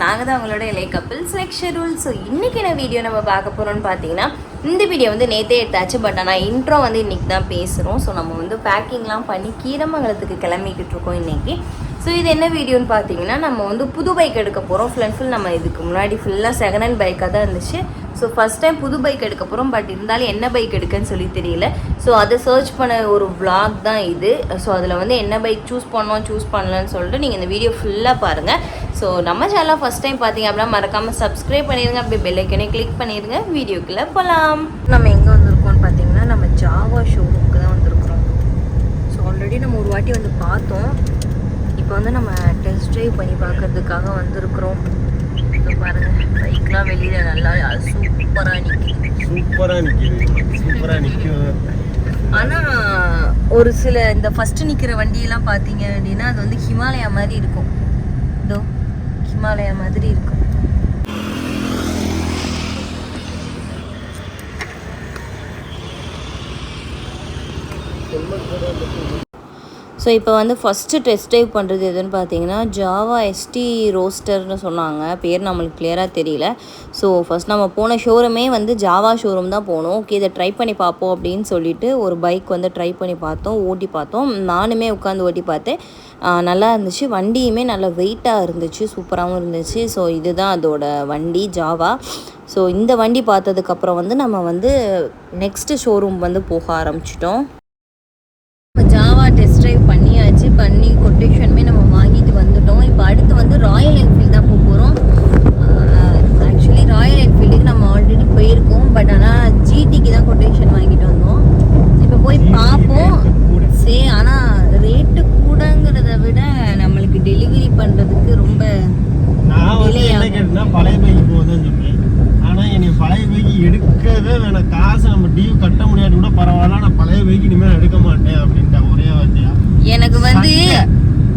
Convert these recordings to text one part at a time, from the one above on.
உங்களோட இலை couples like ஷெரூல் so இன்றைக்கி என்ன வீடியோ நம்ம பார்க்க போகிறோம்னு பார்த்தீங்கன்னா இந்த வீடியோ வந்து நேற்றே எடுத்தாச்சு பட் ஆனால் இன்ட்ரோ வந்து இன்றைக்கி தான் பேசுகிறோம் ஸோ நம்ம வந்து பேக்கிங்லாம் பண்ணி கீரமங்கலத்துக்கு கிளம்பிக்கிட்டு இருக்கோம் இன்றைக்கி ஸோ இது என்ன வீடியோன்னு பார்த்தீங்கன்னா நம்ம வந்து புது பைக் எடுக்க போகிறோம் ஃபுல் அண்ட் ஃபுல் நம்ம இதுக்கு முன்னாடி ஃபுல்லாக செகண்ட் ஹேண்ட் பைக்காக தான் இருந்துச்சு. ஸோ ஃபஸ்ட் டைம் புது பைக் எடுக்க போகிறோம் பட் இருந்தாலும் என்ன பைக் எடுக்கன்னு சொல்லி தெரியல. ஸோ அதை சர்ச் பண்ண ஒரு விளாக் தான் இது. ஸோ அதில் வந்து என்ன பைக் சூஸ் பண்ணோம் சூஸ் பண்ணலன்னு சொல்லிட்டு நீங்கள் இந்த வீடியோ ஃபுல்லாக பாருங்கள் ஸோ நம்ம சேனலாக ஃபஸ்ட் டைம் பார்த்தீங்க அப்படின்னா மறக்காமல் சப்ஸ்கிரைப் பண்ணிடுங்க. அப்படியே பெல்லைக்கனே கிளிக் பண்ணிடுங்க. வீடியோக்குள்ளே போகலாம் நம்ம எங்கே வந்திருக்கோம்னு பார்த்தீங்கன்னா நம்ம ஜாவா ஷோரூமுக்கு தான் வந்திருக்கிறோம். ஸோ ஆல்ரெடி நம்ம ஒரு வாட்டி வந்து பார்த்தோம். இப்போ வந்து நம்ம டெஸ்ட் ட்ரைவ் பண்ணி பார்க்கறதுக்காக வந்திருக்கிறோம். பாருங்கள் பைக்லாம் வெளியில் நல்லா சூப்பராக நிற்கிது சூப்பரா நிக்குது. சூப்பரா நிக்கும் ஆனால் ஒரு சில இந்த ஃபஸ்ட்டு நிற்கிற வண்டியெல்லாம் பார்த்தீங்க அப்படின்னா அது வந்து ஹிமாலயா மாதிரி இருக்கும். இதோ ஹிமாலயா மாதிரி இருக்கும். ஸோ இப்போ வந்து ஃபஸ்ட்டு டெஸ்ட் ட்ரைவ் பண்ணுறது எதுன்னு பார்த்தீங்கன்னா ஜாவா எஸ்டி ரோஸ்டர்னு சொன்னாங்க. பேர் நம்மளுக்கு கிளியராக தெரியல. ஸோ ஃபஸ்ட் நம்ம போன ஷோரூமே வந்து ஜாவா ஷோரூம் தான் போனோம். ஓகே இதை ட்ரை பண்ணி பார்ப்போம் அப்படின்னு சொல்லிட்டு ஒரு பைக் வந்து ட்ரை பண்ணி பார்த்தோம் ஓட்டி பார்த்தோம். நானுமே உட்காந்து ஓட்டி பார்த்தேன். நல்லா இருந்துச்சு. வண்டியுமே நல்லா வெயிட்டாக இருந்துச்சு. சூப்பராகவும் இருந்துச்சு. ஸோ இதுதான் அதோட வண்டி ஜாவா ஸோ இந்த வண்டி பார்த்ததுக்கப்புறம் வந்து நம்ம வந்து நெக்ஸ்ட்டு ஷோரூம் வந்து போக ஆரம்பிச்சிட்டோம் ஜாவா டெஸ்ட் ட்ரைவ் பண்ணியாச்சு பண்ணி கொட்டேஷனுமே நம்ம வாங்கிட்டு வந்துட்டோம் இப்போ அடுத்து வந்து ராயல் என்ஃபீல்டு தான் போக போகிறோம் ஆக்சுவலி ராயல் என்ஃபீல்டுக்கு நம்ம ஆல்ரெடி போயிருக்கோம் பட் ஆனால் ஜிடிக்கு தான் கொட்டேஷன் வாங்கிட்டு வந்தோம் இப்போ போய் பார்ப்போம் சே ஆனால் ரேட்டு கூடங்கிறத விட நம்மளுக்கு டெலிவரி பண்ணுறதுக்கு ரொம்ப நான் வந்து என்ன. கேட்டேன்னா பழைய பைக் போகுதுன்னு சொன்னேன் ஆனா என்னை பழைய பைக் எடுக்கவே வேணாம். காசு நம்ம டியூ கட்ட முடியாட்டி கூட பரவாயில்ல நான் பழைய பைக் இனிமேல் எடுக்க மாட்டேன் அப்படின்ட்டா ஒரே வார்த்தையா? எனக்கு வந்து.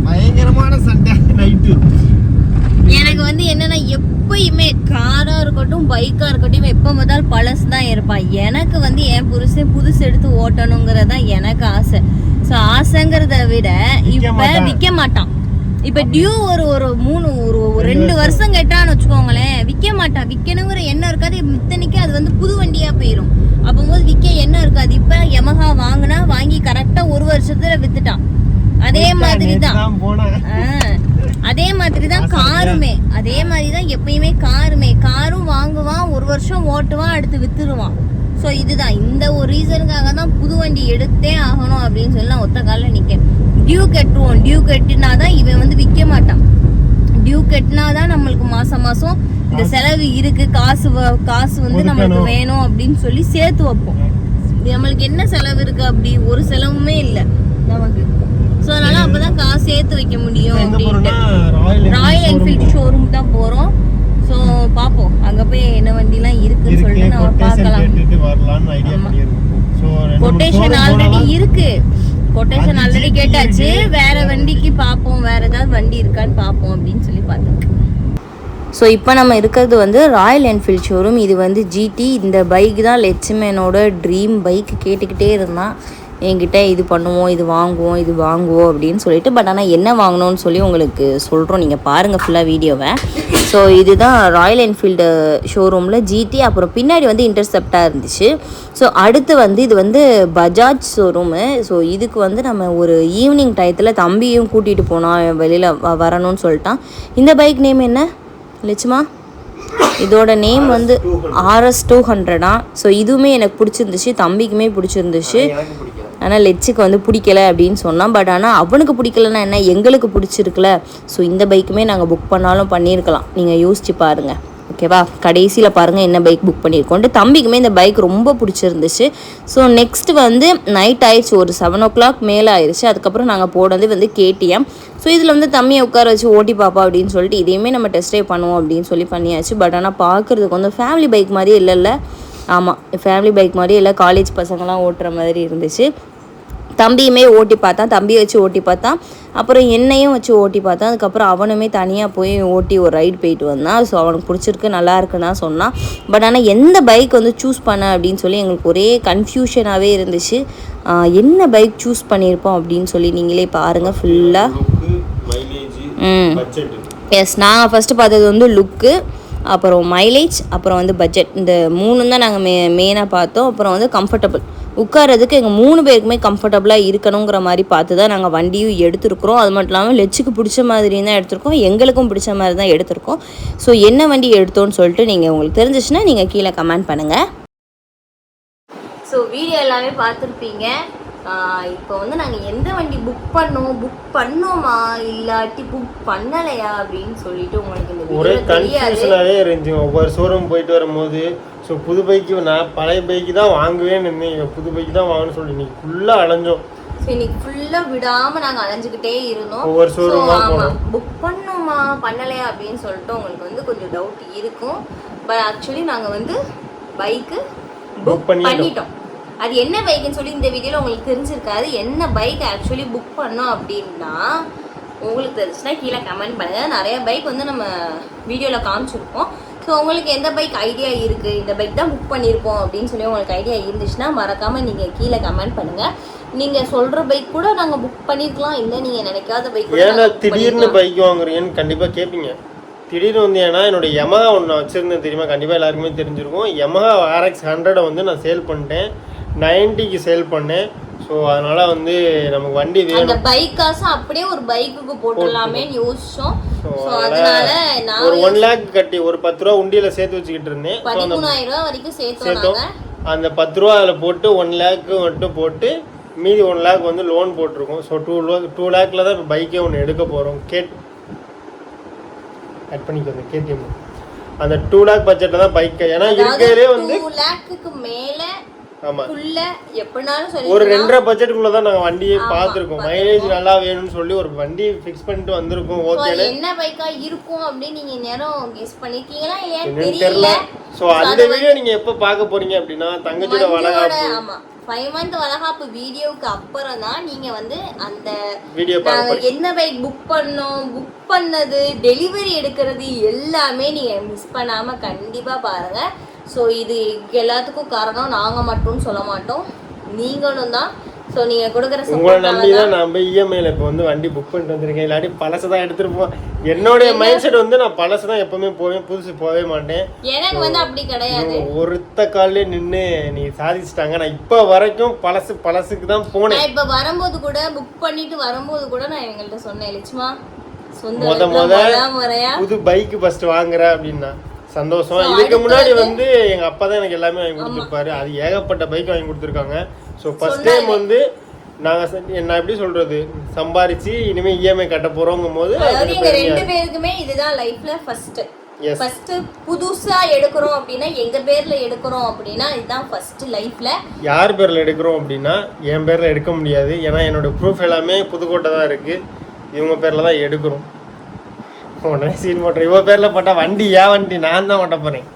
பயங்கரமான சண்டை நைட்டு எனக்கு வந்து என்னன்னா எப்பயுமே காரா இருக்கட்டும் பைக்கா இருக்கட்டும் எப்ப முதல் பழசு தான் இருப்பான் எனக்கு வந்து என் புருஷன் புதுசு எடுத்து ஓட்டணுங்கிறது தான் எனக்கு ஆசை. ஸோ ஆசைங்கிறத விட இப்ப. விற்க மாட்டான். இப்ப டியூ ஒரு ஒரு மூணு ஒரு ரெண்டு வருஷம் கேட்டான்னு வச்சுக்கோங்களேன் விற்க மாட்டான் விற்கணுங்கிற எண்ணம் இருக்காது. மித்தனைக்கு அது வந்து புது வண்டியா போயிடும் அப்போது விற்க எண்ணம் இருக்காது. இப்ப யமஹா வாங்கினா வாங்கி கரெக்டா ஒரு வருஷத்துல வித்துட்டான் அதே மாதிரி தான் தான் போனேன் ஆ, அதே மாதிரி தான் காருமே. அதே மாதிரி தான் எப்பயுமே காருமே. காரும் வாங்குவான் ஒரு வருஷம் ஓட்டுவான் அடுத்து வித்துருவான். ஸோ இதுதான். இந்த ஒரு ரீசனுக்காக தான் புது வண்டி எடுத்தே ஆகணும் அப்படின்னு சொல்லி நான் ஒத்த காலில் நிற்கேன் டியூ கட்டுவோம். டியூ கட்டினா தான் இவன் வந்து விற்க மாட்டான். டியூ கட்டினா தான் நம்மளுக்கு மாசம் மாசம் இந்த செலவு இருக்கு. காசு காசு வந்து நம்மளுக்கு. வேணும் அப்படின்னு சொல்லி சேர்த்து வைப்போம். நம்மளுக்கு என்ன செலவு இருக்கு அப்படி? ஒரு செலவுமே இல்லை நமக்கு. ஸோ அதனால அப்பதான் காசு சேர்த்து வைக்க முடியும் அப்படின்ட்டு. ராயல் என்ஃபீல்டு ஷோரூம் தான் போறோம். ஸோ பார்ப்போம் அங்க போய் என்ன வண்டிலாம் இருக்குன்னு இருக்கு. சொல்லிட்டு நம்ம பார்க்கலாம். கொட்டேஷன் ஆல்ரெடி இருக்கு. கொட்டேஷன் ஆல்ரெடி கேட்டாச்சு. வேற வண்டிக்கு பார்ப்போம் வேற ஏதாவது வண்டி இருக்கான்னு பார்ப்போம் அப்படின்னு சொல்லி பார்த்தோம் ஸோ இப்போ நம்ம இருக்கிறது வந்து ராயல் என்ஃபீல்ட் ஷோரூம் இது வந்து ஜிடி இந்த பைக் தான் லெட்சுமேனோட ட்ரீம் பைக் கேட்டுக்கிட்டே இருந்தான். என்கிட்ட இது பண்ணுவோம் இது வாங்குவோம் இது வாங்குவோம் அப்படின்னு சொல்லிட்டு பட் ஆனால் என்ன வாங்கணும்னு சொல்லி உங்களுக்கு சொல்கிறோம் நீங்கள் பாருங்கள் ஃபுல்லாக வீடியோவை. ஸோ இதுதான் ராயல் என்ஃபீல்டு ஷோரூமில் ஜிடி அப்புறம் பின்னாடி வந்து இன்டர்செப்டாக இருந்துச்சு. ஸோ அடுத்து வந்து இது வந்து பஜாஜ் ஷோரூமு ஸோ இதுக்கு வந்து நம்ம ஒரு ஈவினிங் டயத்தில் தம்பியும் கூட்டிகிட்டு போனோம் வெளியில் வரணும்னு சொல்லிட்டான். இந்த பைக் நேம் என்ன? லட்சுமா? இதோட நேம் வந்து ஆர்எஸ் டூ ஹண்ட்ரடா ஸோ இதுவுமே எனக்கு பிடிச்சிருந்துச்சு தம்பிக்குமே பிடிச்சிருந்துச்சு. ஆனால் லெச்சுக்கு வந்து பிடிக்கல அப்படின்னு சொன்னான். பட் ஆனால் அவனுக்கு பிடிக்கலன்னா என்ன? எங்களுக்கு பிடிச்சிருக்குல. ஸோ இந்த பைக்குமே நாங்கள் புக் பண்ணாலும் பண்ணியிருக்கலாம் நீங்கள் யோசிச்சு பாருங்கள் ஓகேவா கடைசியில் பாருங்கள் என்ன பைக் புக் பண்ணியிருக்கோன்ட்டு தம்பிக்குமே இந்த பைக் ரொம்ப பிடிச்சிருந்துச்சு. ஸோ நெக்ஸ்ட் வந்து நைட் ஆயிடுச்சு. ஒரு செவன் ஓ கிளாக் மேலே ஆயிடுச்சு அதுக்கப்புறம் நாங்கள் போனது வந்து கேடிஎம் ஸோ இதில் வந்து தம்பியை உட்கார வச்சு ஓட்டி பாப்பா அப்படின்னு சொல்லிட்டு இதையுமே நம்ம டெஸ்ட் ட்ரைவ் பண்ணுவோம் அப்படின்னு சொல்லி பண்ணியாச்சு. பட் ஆனால் பார்க்குறதுக்கு வந்து ஃபேமிலி பைக் மாதிரியே இல்லைல்ல. ஆமாம் ஃபேமிலி பைக் மாதிரி இல்லை. காலேஜ் பசங்களாம் ஓட்டுற மாதிரி இருந்துச்சு. தம்பியுமே ஓட்டி பார்த்தான் தம்பியை வச்சு ஓட்டி பார்த்தான் அப்புறம் என்னையும் வச்சு ஓட்டி பார்த்தான் அதுக்கப்புறம் அவனுமே தனியாக போய் ஓட்டி ஒரு ரைடு போயிட்டு வந்தான் ஸோ அவனுக்கு பிடிச்சிருக்கு நல்லா இருக்குன்னு சொன்னான் பட் ஆனால் எந்த பைக் வந்து சூஸ் பண்ண அப்படின்னு சொல்லி எங்களுக்கு ஒரே கன்ஃபியூஷனாகவே இருந்துச்சு. என்ன பைக் சூஸ் பண்ணியிருப்போம் அப்படின்னு சொல்லி நீங்களே பாருங்கள் ஃபுல்லாக ம். எஸ் நாங்கள் ஃபஸ்ட்டு பார்த்தது வந்து லுக்கு அப்புறம் மைலேஜ் அப்புறம் வந்து பட்ஜெட் இந்த மூணு தான் நாங்கள் மே மெயினாக பார்த்தோம். அப்புறம் வந்து கம்ஃபர்டபுள் உட்காரதுக்கு எங்கள் மூணு பேருக்குமே கம்ஃபர்டபுளாக இருக்கணுங்கிற மாதிரி பார்த்து தான் நாங்கள் வண்டியும் எடுத்திருக்கிறோம். அது மட்டும் இல்லாமல் லெச்சுக்கு பிடிச்ச மாதிரி தான் எடுத்திருக்கோம். எங்களுக்கும் பிடிச்ச மாதிரி தான் எடுத்திருக்கோம். ஸோ என்ன வண்டி எடுத்தோன்னு சொல்லிட்டு நீங்கள் உங்களுக்கு தெரிஞ்சிச்சுன்னா நீங்கள் கீழே கமெண்ட் பண்ணுங்கள் ஸோ வீடியோ எல்லாமே பார்த்துருப்பீங்க. இப்போ வந்து நாங்கள் எந்த வண்டி புக் பண்ணோம்? புக் பண்ணோமா? இல்லாட்டி புக் பண்ணலையா? அப்படின்னு சொல்லிட்டு உங்களுக்கு இந்த ஒவ்வொரு ஷோரூம் போயிட்டு வரும்போது ஸோ புது பைக்கு நான் பழைய பைக்கு தான் வாங்குவே நின்றேன் இவன் புது பைக்கு தான் வாங்கணும்னு சொல்லி இன்னைக்கு ஃபுல்லாக அலைஞ்சோம். இன்னைக்கு ஃபுல்லாக விடாமல் நாங்கள் அலைஞ்சுக்கிட்டே இருந்தோம். ஒவ்வொரு showroom-ஆ போனோம். புக் பண்ணோமா பண்ணலையா அப்படின்னு சொல்லிட்டு உங்களுக்கு வந்து கொஞ்சம் டவுட் இருக்கும். பட் ஆக்சுவலி நாங்கள் வந்து பைக்கு புக் பண்ணிட்டோம். அது என்ன பைக்குன்னு சொல்லி இந்த வீடியோவில் உங்களுக்கு தெரிஞ்சிருக்காது. என்ன பைக் ஆக்சுவலி புக் பண்ணோம் அப்படின்னா உங்களுக்கு தெரிஞ்சுன்னா கீழே கமெண்ட் பண்ணுங்கள் நிறைய பைக் வந்து நம்ம வீடியோவில் காமிச்சிருப்போம். ஸோ உங்களுக்கு எந்த பைக் ஐடியா இருக்குது இந்த பைக் தான் புக் பண்ணியிருப்போம் அப்படின்னு சொல்லி உங்களுக்கு ஐடியா இருந்துச்சுன்னா மறக்காமல் நீங்கள் கீழே கமெண்ட் பண்ணுங்கள் நீங்கள் சொல்கிற பைக் கூட நாங்கள் புக் பண்ணியிருக்கலாம் இல்லை நீங்கள் நினைக்காத பைக் ஏன்னா திடீர்னு பைக் வாங்குறீங்கன்னு கண்டிப்பாக கேட்பீங்க திடீர்னு வந்து ஏன்னா என்னோட Yamaha ஒன்று வச்சுருந்தேன். தெரியுமா? கண்டிப்பாக எல்லாருக்குமே தெரிஞ்சிருக்கும். Yamaha ஆர்எக்ஸ் ஹண்ட்ரடை வந்து நான் சேல் பண்ணிட்டேன். நைன்ட்டிக்கு சேல் பண்ணேன். ஸோ அதனால் வந்து நமக்கு வண்டி அந்த பைக் காசு அப்படியே ஒரு பைக்குக்கு போட்டுடலாமேன்னு யோசிச்சோம். ஸோ அதனால நான் ஒரு ஒன் லேக் கட்டி ஒரு பத்து ரூபா உண்டியில் சேர்த்து வச்சுக்கிட்டு இருந்தேன். பதிமூணாயிரம் ரூபாய் வரைக்கும் சேர்த்தோம் சேர்த்தோம். அந்த பத்து ரூபா அதில் போட்டு ஒன் லேக்கு மட்டும் போட்டு மீதி ஒன் லேக் வந்து லோன் போட்டிருக்கோம். ஸோ டூ லோ டூ லேக்கில் தான் இப்போ பைக்கே ஒன்று எடுக்க போகிறோம் கேட் கட் பண்ணிக்கோங்க கேடிஎம் அந்த டூ லேக் பட்ஜெட்டில் தான் பைக் ஏன்னா இருக்கிறதே வந்து டூ லேக்குக்கு மேல ஒரு ரெண்டரை பட்ஜெட்டுக்குள்ளே தான் நாங்கள் வண்டியை பார்த்துருக்கோம். மைலேஜ் நல்லா வேணும்னு சொல்லி ஒரு வண்டி ஃபிக்ஸ் பண்ணிட்டு வந்திருக்கோம். ஓகேன்னு என்ன பைக்கா இருக்கும் அப்படின்னு நீங்க நேரம் கெஸ் பண்ணிருக்கீங்களா என்னன்னு தெரியல. ஸோ அந்த வீடியோ நீங்கள் எப்போ பார்க்க போறீங்க அப்படின்னா தங்கச்சியோட வளகாப்பு. ஆமா. ஃபைவ் மந்த் வளகாப்பு வீடியோவுக்கு அப்புறம் தான் நீங்க வந்து அந்த நாங்க என்ன பைக் புக் பண்ணோம் புக் பண்ணது டெலிவரி எடுக்கிறது எல்லாமே நீங்க மிஸ் பண்ணாம கண்டிப்பா பாருங்க. ஸோ இது எல்லாத்துக்கும் காரணம் நாங்க மட்டும் சொல்ல மாட்டோம். நீங்களும் தான். ஸோ நீங்க கொடுக்குற உங்களை நம்பி தான் நான் போய் இஎம்ஐல இப்போ வந்து வண்டி புக் பண்ணிட்டு வந்திருக்கேன். இல்லாட்டி பழசு தான் எடுத்துட்டு போவேன் என்னுடைய மைண்ட் செட் வந்து நான் பழசு தான் எப்பவுமே போவேன். புதுசு போகவே மாட்டேன். எனக்கு வந்து அப்படி கிடையாது. ஒருத்த கால்லே நின்று நீ சாதிச்சிட்டாங்க. நான் இப்போ வரைக்கும் பழசு பழசுக்கு தான் போனேன். இப்ப வரும்போது கூட புக் பண்ணிட்டு வரும்போது கூட நான் இவங்கள்ட்ட சொன்னேன் லட்சுமா சொந்த முத முத புது பைக் ஃபர்ஸ்ட் வாங்குற அப்படின்னா. சந்தோஷம். இதுக்கு முன்னாடி வந்து எங்க அப்பா தான் எனக்கு எல்லாமே வாங்கி கொடுத்துருப்பாரு. அது ஏகப்பட்ட பைக் வாங்கி கொடுத்துருக்காங்க. ஸோ ஃபர்ஸ்ட் டைம் வந்து நாங்க செ- நான் எப்படி சொல்றது? சம்பாரிச்சு இனிமே இஎம்ஐ கட்ட போறோங்கும் போது ரெண்டு பேருக்குமே இதுதான் லைஃப்ல ஃபர்ஸ்ட். ஃபர்ஸ்ட் புதுசா எடுக்கிறோம் அப்படின்னா எங்க பேர்ல எடுக்கிறோம் அப்படின்னா இதுதான் ஃபர்ஸ்ட் லைஃப்ல யார் பேரில் எடுக்கிறோம் அப்படின்னா என் பேரில் எடுக்க முடியாது. ஏன்னா என்னோட ப்ரூஃப் எல்லாமே புதுக்கோட்டை தான் இருக்குது இவங்க பேரில் தான் எடுக்கிறோம். உடனே சீன் போட்டுறேன் இவங்க பேரில் போட்டால் வண்டி ஏன் வண்டி? நான் தான் ஓட்ட போகிறேன்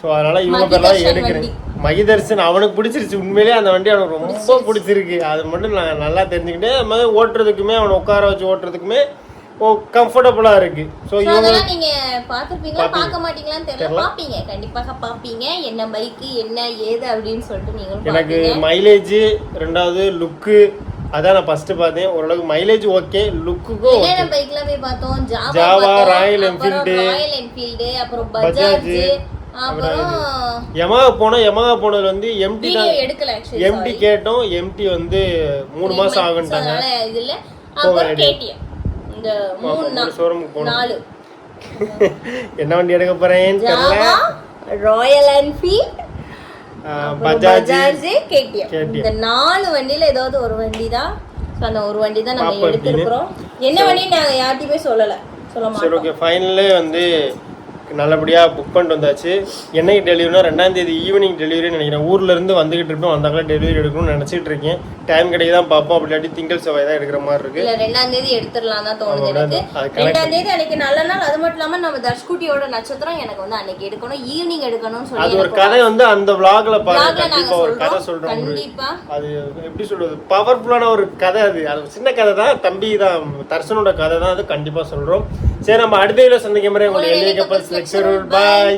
ஸோ அதனால் இவங்க பேரில் தான் மகிதர்ஷன் எடுக்கிறேன். மகிதர்சன் அவனுக்கு பிடிச்சிருச்சு. உண்மையிலேயே அந்த வண்டி அவனுக்கு ரொம்ப பிடிச்சிருக்கு. அது மட்டும் நான் நல்லா தெரிஞ்சுக்கிட்டேன் அது மாதிரி ஓட்டுறதுக்குமே அவனை உட்கார வச்சு ஓட்டுறதுக்குமே ஓ கம்ஃபர்டபுளாக இருக்குது ஸோ இவங்க அதெல்லாம் நீங்க பாத்திருப்பீங்களா பாப்பீங்க. பார்க்க மாட்டீங்களான்னு தெரியல. பாப்பீங்க கண்டிப்பாக பாப்பீங்க என்ன பைக் என்ன ஏது அப்படின்னு சொல்லிட்டு நீங்களும் எனக்கு மைலேஜ் ரெண்டாவது லுக்கு அதான் நான் ஃபர்ஸ்ட் பார்த்தேன். ஓரளவுக்கு மைலேஜ் ஓகே லுக்குக்கும் என்னென்ன பைக்ல போய் பார்த்தோம். ஜாவா அப்புறம் Enfield, ராயல் என்ஃபீல்டு அப்புறம் பஜாஜ் அப்புறம் யமகா போனோம் யமகா போனது வந்து எம்டி தான் எடுக்கல எம்டி கேட்டோம். எம்டி வந்து மூணு மாசம் ஆகுன்ட்டாங்க. அதனால இது இல்ல. அப்புறம். கேடிஎம் இந்த மூணு ஷோரூமுக்கு போனோம் நாலு. என்ன வண்டி எடுக்க போறேன்னு தெரியல. Royal Enfield Bajaj KTM. இந்த நாலு வண்டியில ஏதாவது ஒரு வண்டி தான். ஸோ அந்த ஒரு வண்டி தான் நம்ம எடுத்திருக்கிறோம். என்ன வண்டி நாங்க யார்ட்டையுமே சொல்லல. சொல்ல சரி மாட்டோம். ஓகே ஃபைனலே வந்து நல்லபடியாக புக் பண்ணிட்டு வந்தாச்சு. என்னைக்கு டெலிவரினா ரெண்டாம் தேதி ஈவினிங் டெலிவரி நினைக்கிறேன். ஊர்ல இருந்து வந்துகிட்டு இருப்போம் வந்தாங்களே டெலிவரி எடுக்கணும்னு நினச்சிட்டு இருக்கேன். டைம் கிடைக்க தான் பார்ப்போம் அப்படி இல்லாட்டி திங்கள் செவ்வாய் தான் எடுக்கிற மாதிரி இருக்கு. இல்ல ரெண்டாம் தேதி எடுத்துடலாம் தான் தோணுது. எனக்கு. ரெண்டாம் தேதி அன்னைக்கு நல்ல நாள். அது மட்டும் இல்லாம நம்ம தர்ஷ்குட்டியோட நட்சத்திரம் எனக்கு வந்து அன்னைக்கு எடுக்கணும். ஈவினிங் எடுக்கணும்னு சொல்லி அது ஒரு கதை வந்து அந்த பாருங்க. Vlogல நாங்க கண்டிப்பா ஒரு கதை சொல்றோம். கண்டிப்பா. அது எப்படி சொல்றது? பவர்ஃபுல்லான ஒரு கதை அது. அது சின்ன கதை தான். தம்பி தான் தர்சனோட கதை தான். அது கண்டிப்பா சொல்றோம். சரி நம்ம அடுத்த வீடியோ சந்திக்கும் முறை உங்களை எளிய கப்பல் பாய்